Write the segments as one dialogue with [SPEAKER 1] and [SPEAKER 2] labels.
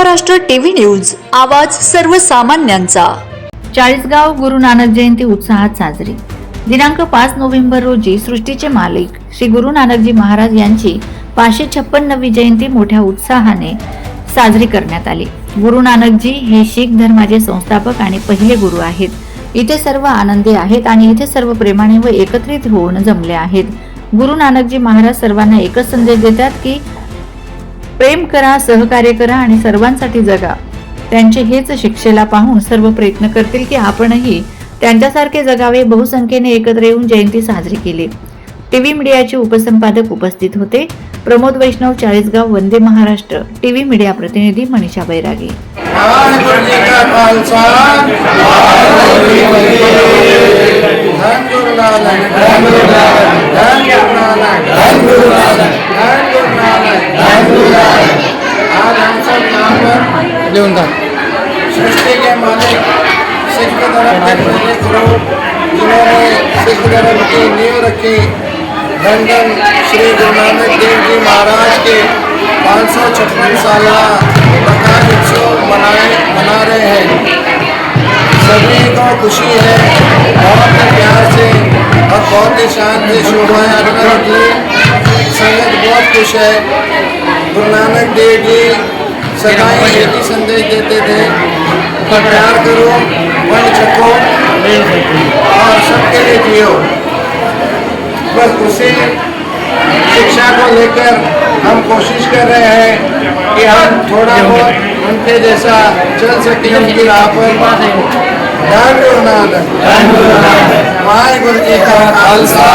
[SPEAKER 1] Maharashtra TV news आवाज सर्वसामान्यांचा.
[SPEAKER 2] चाळीसगाव गुरु नानक जयंती उत्साहात साजरी. दिनांक पाच नोव्हेंबर रोजी सृष्टीचे मालिक श्री गुरु नानकजी महाराज यांची पाचशे छप्पन्नवी जयंती मोठ्या उत्साहाने साजरी करण्यात आली. गुरु नानकजी हे शीख धर्माचे संस्थापक आणि पहिले गुरु आहेत. इथे सर्व आनंदी आहेत आणि इथे सर्व प्रेमाने व एकत्रित होऊन जमले आहेत. गुरु नानकजी महाराज सर्वांना एकच संदेश देतात की प्रेम करा सहकार्य करा आणि सर्वांसाठी जगा. त्यांचे हेच शिक्षेला पाहून सर्व प्रयत्न करतील की आपणही त्यांच्यासारखे जगावे बहुसंख्येने एकत्र येऊन जयंती साजरी केली. टीव्ही मीडियाचे उपसंपादक उपस्थित होते प्रमोद वैष्णव चाळीसगाव वंदे महाराष्ट्र. टीव्ही मीडिया प्रतिनिधी मनीषा बैरागे.
[SPEAKER 3] पर लिखूँगा सृष्टि के मालिक सिख धर्म के पहले गुरु जिन्होंने सिख धर्म की नींव रखी धन श्री गुरु नानक देव जी महाराज के पाँच सौ छप्पन साल प्रकाश उत्सव मनाए मना रहे हैं। सभी को खुशी है बहुत ही प्यार से और बहुत ही से शोभा यात्रा निकली संगत बहुत खुश है। गुरु नानक देव जी सदाई एक ही संदेश देते थे। प्यार करो वन छको और सबके लिए जियो। बस उसी शिक्षा को लेकर हम कोशिश कर रहे हैं कि हम थोड़ा बहुत उनके जैसा चल सकें उनकी राह पर धन गुरु नानक जी का खालसा।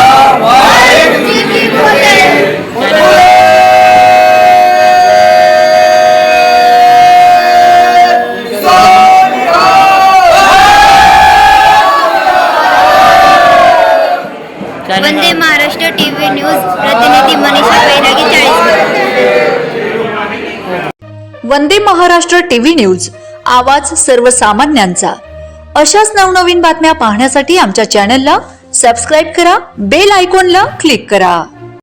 [SPEAKER 4] वंदे महाराष्ट्र टीव्ही न्यूज प्रतिनिधी मनीषा बैरागी
[SPEAKER 1] वंदे महाराष्ट्र टीव्ही न्यूज आवाज सर्वसामान्यांचा. अशाच नवनवीन बातम्या पाहण्यासाठी आमच्या चॅनलला सबस्क्राईब करा बेल आयकॉनला क्लिक करा.